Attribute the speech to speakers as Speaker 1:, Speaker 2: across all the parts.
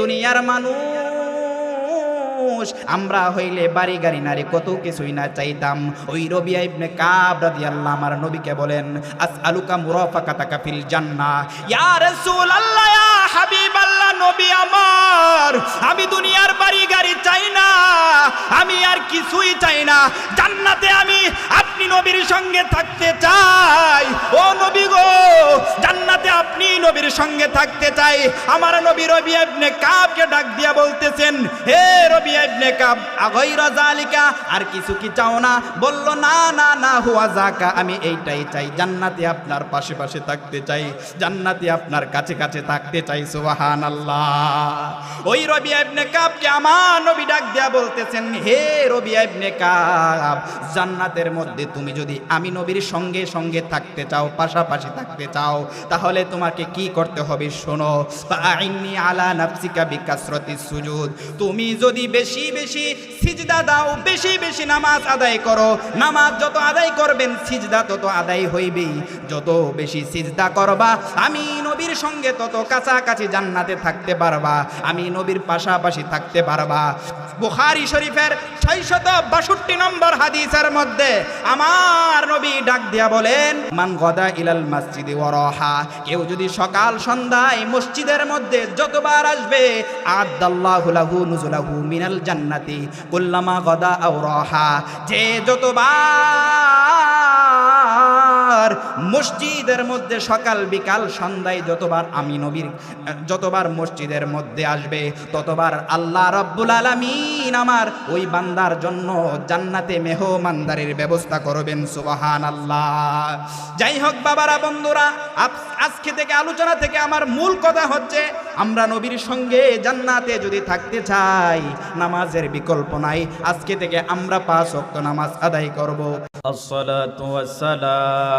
Speaker 1: দুনিয়ার মানুষ। আমরা হইলে বাড়ি গাড়ি, নারী কত কিছুই না চাইতাম। ওই রবিয়া ইবনে কাব রাদিয়াল্লাহু আমার নবীকে বলেন, আসআলুকা মুরাফাকাতাকা ফিল জান্নাহ। ইয়া রাসূলুল্লাহ, ইয়া নবী আমার। আমি দুনিয়ার বাড়ি গাড়ি চাই না। আমি আর কিছুই চাই না। জান্নাতে আমি আপনি নবীর সঙ্গে থাকতে চাই। ও নবী গো, জান্নাতে আপনি নবীর সঙ্গে থাকতে চাই। আমার নবী রবি ইবনে কাবকে ডাক দিয়া বলতেছেন, হে রবি ইবনে কাব, আগাইরা জালিকা আর কিছু কি চাও না? বলল, না না না, হুয়া জাকা আমি এইটাই চাই। জান্নাতে আপনার পাশে পাশে থাকতে চাই। জান্নাতে আপনার কাছে কাছে থাকতে চাই, সুবহানাল্লাহ। ওই রবি ইবনে কাবকে আমার নবী ডাক দিয়া বলতেছেন, হে রবি ইবনে কাব, জান্নাতের মধ্যে তুমি যদি আমি নবীর সঙ্গে সঙ্গে থাকতে চাও, পাশাপাশি থাকতে চাও, তাহলে তোমাকে কি করতে হবে শোনো? আইনি আলা নাফসিকা বিকাসরতি সুজুদ। তুমি যদি বেশি বেশি সিজদা দাও, বেশি বেশি নামাজ আদায় করো, নামাজ যত আদায় করবেন, সিজদা তত আদায় হইবেই। যত বেশি সিজদা করবা, আমি নবীর সঙ্গে তত কাছাকাছি জান্নাতে থাকতে পারবা, আমি নবীর পাশাপাশি থাকতে পারবা। বুখারি শরীফের ছয়শত বাষট্টি নম্বর হাদিসের মধ্যে আমার নবী ডাক দিয়া বলেন, মান গদা ইলাল মসজিদে ওয়ারাহা কেউ যদি সকাল সন্ধ্যায় মসজিদের মধ্যে যতবার আসবে, আদাল্লাহু লাহু নুজুলাহু মিনাল জান্নাতি কুল্লামা গদা আও রাহা যে যতবার আর মসজিদের মধ্যে সকাল বিকাল সন্ধ্যায় যতবার আমি নবীর, যতবার মসজিদের মধ্যে আসবে, ততবার আল্লাহ রব্বুল আলমিন আমার ওই বান্দার জন্য জান্নাতে মেহমানদারির ব্যবস্থা করবেন সুবাহান আল্লাহ যাই হোক বাবারা, বন্ধুরা আজকে থেকে, আলোচনা থেকে আমার মূল কথা হচ্ছে, আমরা নবীর সঙ্গে জান্নাতে যদি থাকতে চাই, নামাজের বিকল্প নাই। আজকে থেকে আমরা পাঁচ অক্ত নামাজ আদায় করব।
Speaker 2: আসসালাতু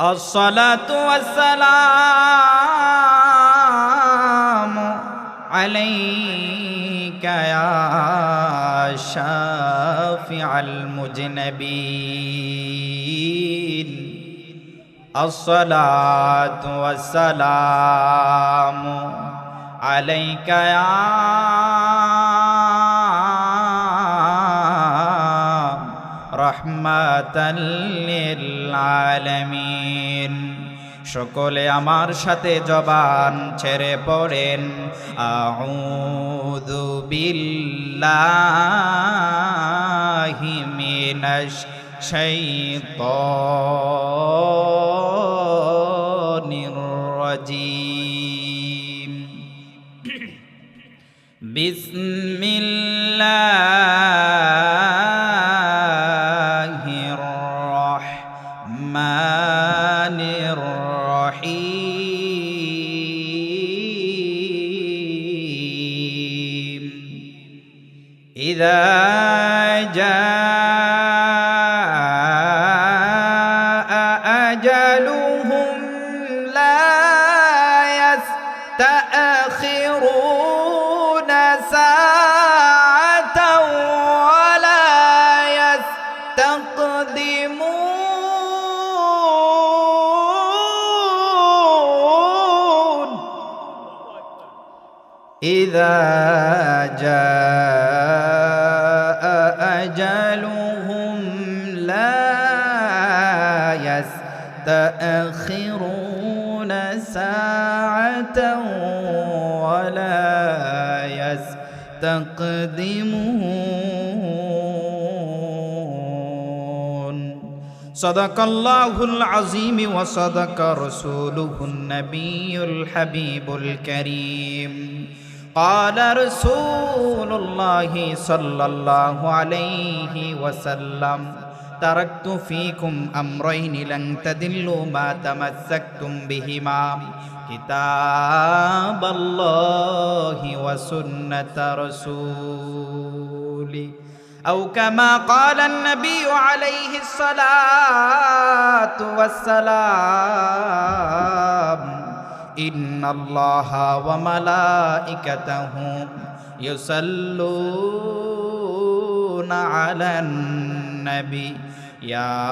Speaker 2: الصلاة والسلام عليك يا شافع المجنبين. الصلاة والسلام عليك يا رحمة للعالمين. সকলে আমার সাথে জবান ছেড়ে পড়েন। আউযু বিল্লাহি মিনাশ শাইতানির لا يستأخرون ساعة ولا يستقدمون. إذا يستأخرون ساعة ولا يستقدمون. صدق الله العظيم وصدق رسوله النبي الحبيب الكريم. قال رسول الله صلى الله عليه وسلم تركت فيكم أمرين لن تدلوا ما تمسكتم بهما. كتاب الله وسنة رسول
Speaker 1: أو كما قال النبي عليه الصلاة والسلام إن الله وملائكته يصلون على النبي. يا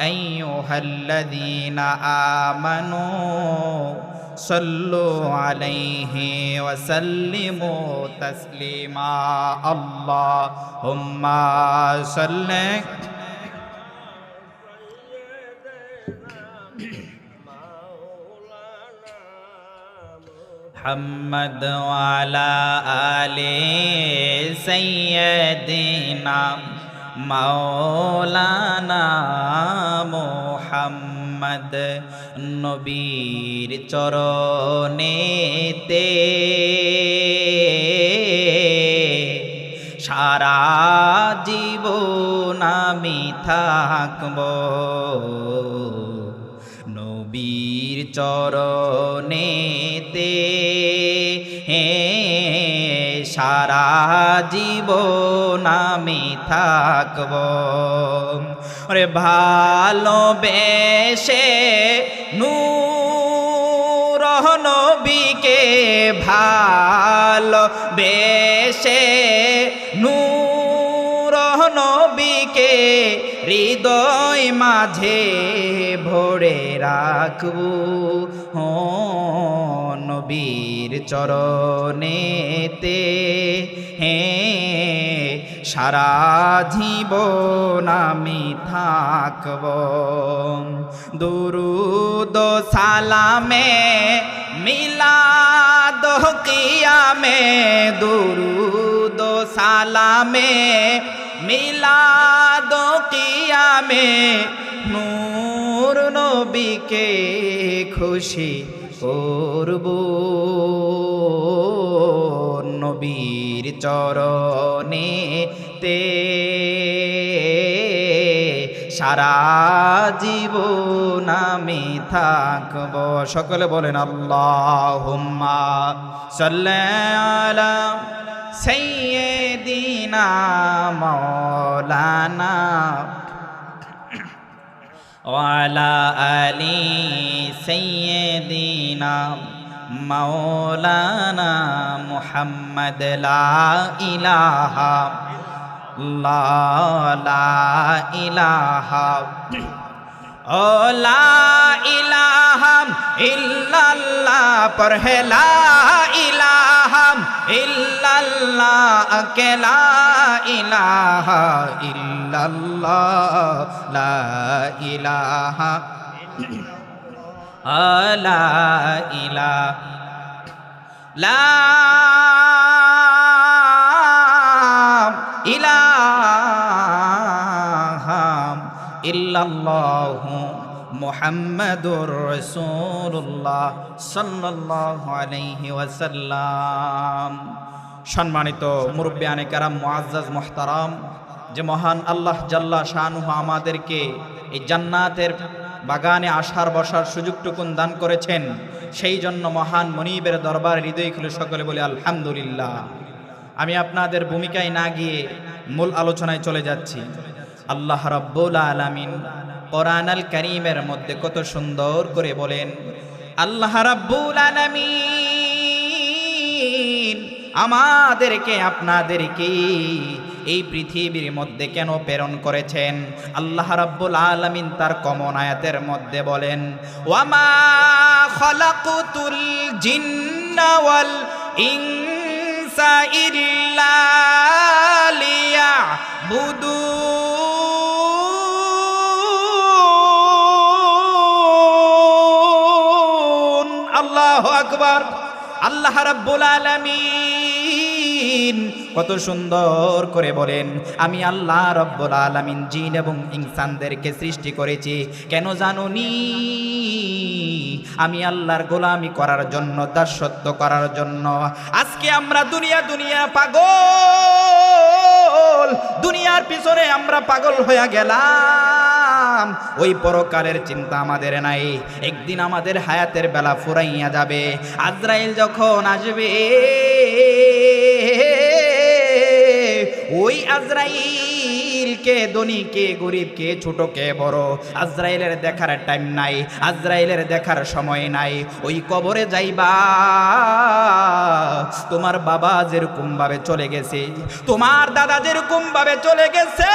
Speaker 1: أيها الذين آمنوا صلوا عليه وسلموا تسليما. اللهم صل. محمد وعلى آل সৈয়দিনা মৌলানা মোহাম্মদ নবীর চরণেতে সারা জীবন আমি থাকব নবীর চরণে সারা জীবন আমি থাকব। ওরে ভালোবেসে নূর নবীকে ভালোবেসে নূর নবীকে হৃদয় মাঝে ভরে রাখব। হো নবীর চরণেতে হে সারা জীবন আমি থাকব। দুরুদ সালামে, মিলাদ কিয়ামে, দুরুদ সালামে, মিলাদ কিয়ামে, নূর নবীকে খুশি করব। চরণে তে। সারা জীবন আমি থাকব। সকলে বলেন আল্লাহ সাল্লা সৈয়দিনা মৌলানা ওয়ালা আলী সৈয়দিনা মৌলানা মোহাম্মদ ইলাহা লা ইলাহা। ও লা ইলাহা ইল্লাল্লাহ, পড়হে লা ইলাহা ইল্লাল্লাহ আকেলা ইলাহা। লা ইলাহা লা ইলাহা ইল্লাল্লাহু মুহাম্মাদুর রাসূলুল্লাহ সাল্লাল্লাহু আলাইহি ওয়াসাল্লাম। সম্মানিত মুরব্বিয়ানে কারাম, মুআজ্জাজ, মুহতারাম, যে মহান আল্লাহ জাল্লা শানুহু আমাদেরকে এই জান্নাতের বাগানে আসার বসার সুযোগটুকুন দান করেছেন। সেই জন্য মহান মনিবের দরবার হৃদয় খুলে সকলে বলে, আলহামদুলিল্লাহ। আমি আপনাদের ভূমিকায় না গিয়ে মূল আলোচনায় চলে যাচ্ছি। আল্লাহ রাব্বুল আলামিন কোরআন আল করিমের মধ্যে কত সুন্দর করে বলেন, আল্লাহ রাব্বুল আলামিন আমাদেরকে, আপনাদেরকে এই পৃথিবীর মধ্যে কেন প্রেরণ করেছেন? আল্লাহ রাব্বুল আলামিন তার কমন আয়াতের মধ্যে বলেন, ওয়ামা খলাকুতুল জিন্না ওয়াল ইনসা ইল্লা লিয়াবুদুন আল্লাহ আকবার। আল্লাহ রাব্বুল আলামিন কত সুন্দর করে বলেন, আমি আল্লাহ রব্বুল আলামিন জিন এবং ইনসানদেরকে সৃষ্টি করেছি। কেন জানুনি? আমি আল্লাহর গোলামি করার জন্য, দাসত্ব করার জন্য। আজকে আমরা দুনিয়া দুনিয়া পাগল, দুনিয়ার পিছনে আমরা পাগল হয়ে গেলাম। ওই পরকালের চিন্তা আমাদের নাই। একদিন আমাদের হায়াতের বেলা ফুরাইয়া যাবে। আজরাইল যখন আসবে ওই আজরাইল কে, ধনী কে, গরিব কে, ছোট কে, বড়? আজরাইলের দেখার টাইম নাই, আজরাইলের দেখার সময় নাই। ওই কবরে যাইবা, তোমার বাবা যেরকম ভাবে চলে গেছে, তোমার দাদা যেরকম ভাবে চলে গেছে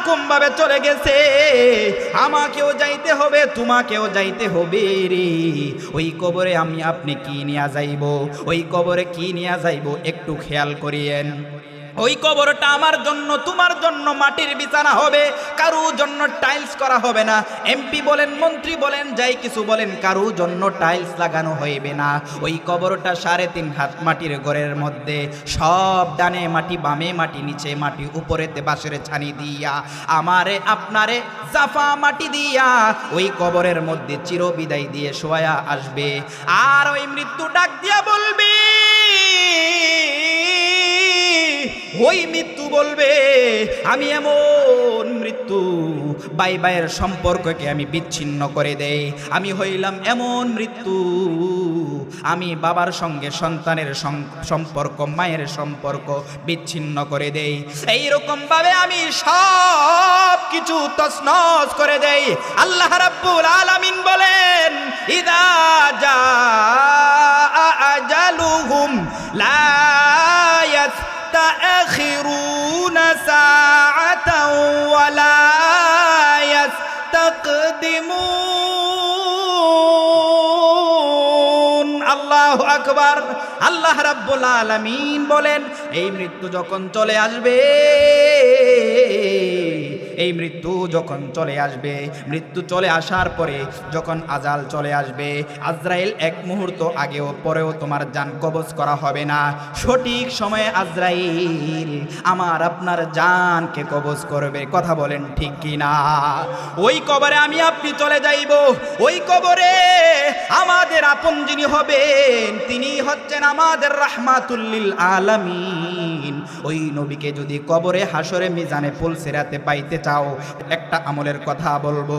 Speaker 1: যেরকম ভাবে চলে গেছে। আমাকেও যাইতে হবে, তোমাকেও যাইতে হবে রে। ওই কবরে আমি আপনি কি নিয়ে যাইব? ওই কবরে কি নিয়ে যাইব? একটু খেয়াল করিয়েন। ওই কবরটা আমার জন্য, তোমার জন্য মাটির বিছানা হবে কারু জন্য টাইলস করা হবে না। এমপি বলেন, মন্ত্রী বলেন, যাই কিছু বলেন কারু জন্য টাইলস লাগানো হইবে না। ওই কবরটা সাড়ে তিন হাত মাটির ঘরের মধ্যে, সব ডানে মাটি, বামে মাটি, নিচে মাটি, উপরেতে বাঁশের ছানি দিয়া, আমারে, আপনারে জাফা মাটি দিয়া, ওই কবরের মধ্যে চিরবিদায় দিয়ে শোয়া আসবে। আর ওই মৃত্যু ডাক দিয়া বলবি ওই মৃত্যু বলবে, আমি এমন মৃত্যু, বাই বাইয়ের সম্পর্ককে আমি বিচ্ছিন্ন করে দেই। আমি হইলাম এমন মৃত্যু, আমি বাবার সঙ্গে সন্তানের সম্পর্ক, মায়ের সম্পর্ক বিচ্ছিন্ন করে দেই। এইরকম ভাবে আমি সব কিছু তছনছ করে দেই। আল্লাহ রাব্বুল আলামিন বলেন, ইদা জা আজালুহুম লা يستأخرون ساعة ولا يستقدمون আল্লাহ আকবার আল্লাহ রাব্বুল আলামিন বলেন এই মৃত্যু যখন চলে আসবে এই মৃত্যু যখন চলে আসবে, মৃত্যু চলে আসার পরে যখন আজাল চলে আসবে, আজরাইল এক মুহূর্ত আগেও পরেও তোমার জান কবজ করা হবে না। সঠিক সময়ে আজরাইল আমার আপনার জানকে কবজ করবে। কথা বলেন ঠিক কি না? ওই কবরে আমি আপনি চলে যাইব। ওই কবরে আমাদের আপন যিনি হবেন তিনি হচ্ছেন আমাদের রাহমাতুল্লিল আলামিন। ওই নবীকে যদি কবরে হাসরে মিজানে পুল সেরাতে পাইতে চাও, একটা আমলের কথা বলব।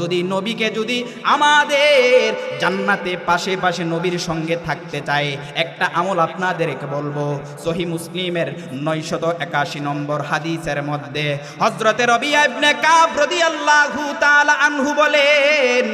Speaker 1: যদি নবীকে যদি আমাদের জান্নাতে পাশে পাশে নবীর সঙ্গে থাকতে চায়, একটা আমল আপনাদেরকে বলব। সহি মুসলিমের নয়শত একাশি নম্বর হাদিসের মধ্যে হজরতে রবি কাব আনহু বলেন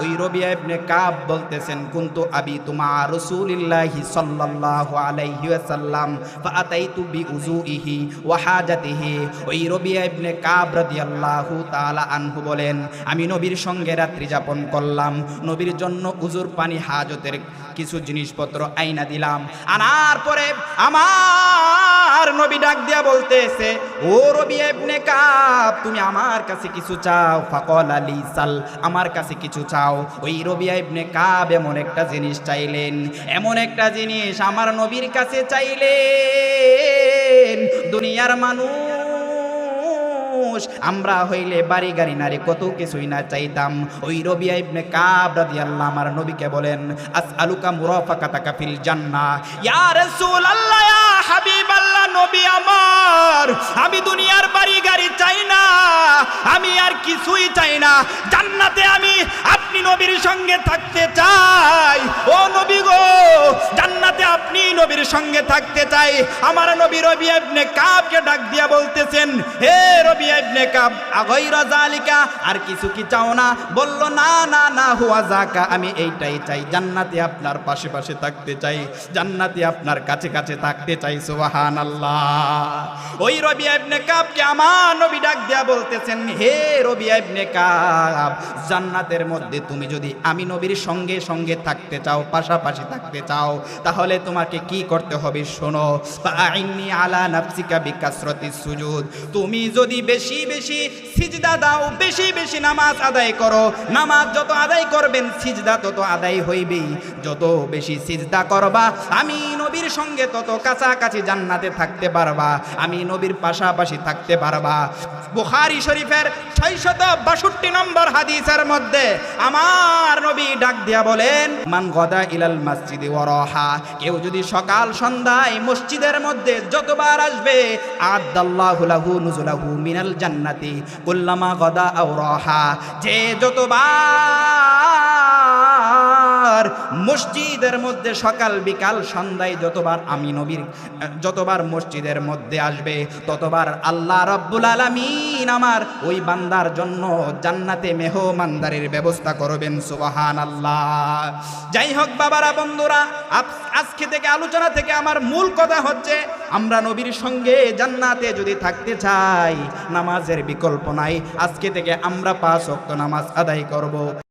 Speaker 1: ওই রবি ইবনে কাব বলতেছেন, কুনতু আবি তুমা রাসূলিল্লাহি সাল্লাল্লাহু আলাইহি ওয়াসাল্লাম ফাআতাইতু বিউজুইহি ওয়া হাজাতিহি। ওই রবি ইবনে কাব রাদিয়াল্লাহু তাআলা আনহু বলেন, আমি নবীর সঙ্গে রাত্রি যাপন করলাম। নবীর জন্য উজুর পানি হাজতের কিছু জিনিসপত্র আইনা দিলাম। আনার পরে আমার নবী ডাক দিয়া বলতেছে, ও রবি ইবনে কাব, তুমি আমার কাছে কিছু চাও? ফাকল আলী সাল আমার কাছে কিছু চাও। ওই রবি ইবনে কাব এমন একটা জিনিস চাইলেন। এমন একটা জিনিস আমার নবীর কাছে চাইলেন, দুনিয়ার মানুষ, আমরা হইলে বাড়ি গাড়ি নারী কত কিছুই না চাইতাম। ওই রবি ইবনে কাব আমার নবীকে বলেন, আসআলুকা মুরাফাকাতাকা ফিল জান্নাহ। ইয়া রাসূলুল্লাহ! হাবিবাল্লাহ নবী আমার। আমি দুনিয়ার বাড়ি গাড়ি চাই না, আমি আর কিছুই চাই না। জান্নাতে আমি আপনি নবীর সঙ্গে থাকতে চাই। ও নবী গো, জান্নাতে আপনি নবীর সঙ্গে থাকতে চাই। আমার নবী রবি ইবনে কাবকে ডাক দিয়া বলতেছেন, হে রবি ইবনে কাব, আগাইরা জালিকা আর কিছু কি চাও না? বলল, না না না, হুয়া জাকা আমি এইটাই চাই। জান্নাতে আপনার পাশে পাশে থাকতে চাই। জান্নাতে আপনার কাছে কাছে থাকতে চাই। জান্নাতের মধ্যে তুমি যদি আমি নবীর সঙ্গে সঙ্গে থাকতে চাও, পাশাপাশি থাকতে চাও, তাহলে তোমাকে কি করতে হবে শোনো? আলা নাফসিকা বিকাসরতি সুজুদ। তুমি যদি বেশি বেশি সিজদা দাও, বেশি বেশি নামাজ আদায় করো, নামাজ যত আদায় করবেন, সিজদা তত আদায় হইবেই। যত বেশি সিজদা করবা, আমি নবীর সঙ্গে তত কাছাকাছি কাছাকাছি জান্নাতে থাকতে পারবা, আমি নবীর পাশাপাশি থাকতে পারবা। বুখারি শরীফের ছয়শত বাষট্টি নম্বর হাদিসের মধ্যে আমার নবী ডাক দিয়া বলেন, মান গদা ইলাল মসজিদে ওয়ারাহা কেউ যদি সকাল সন্ধ্যায় মসজিদের মধ্যে যতবার আসবে, আদাল্লাহু লাহু নুজুলাহু মিনাল জান্নাতি কুল্লামা গদা আও রাহা যে যতবার মসজিদের মধ্যে সকাল, বিকাল, সন্ধ্যায় যতবার আমি নবীর, যতবার মসজিদের মধ্যে আসবে, ততবার আল্লাহ রব্বুল আলামিন আমার ওই বান্দার জন্য জান্নাতে মেহমানদারির ব্যবস্থা করবেন সুবাহান আল্লাহ যাই হোক বাবারা, বন্ধুরা আজকে থেকে, আলোচনা থেকে আমার মূল কথা হচ্ছে, আমরা নবীর সঙ্গে জান্নাতে যদি থাকতে চাই, নামাজের বিকল্প নাই। আজকে থেকে আমরা পাঁচ ওয়াক্ত নামাজ আদায় করব।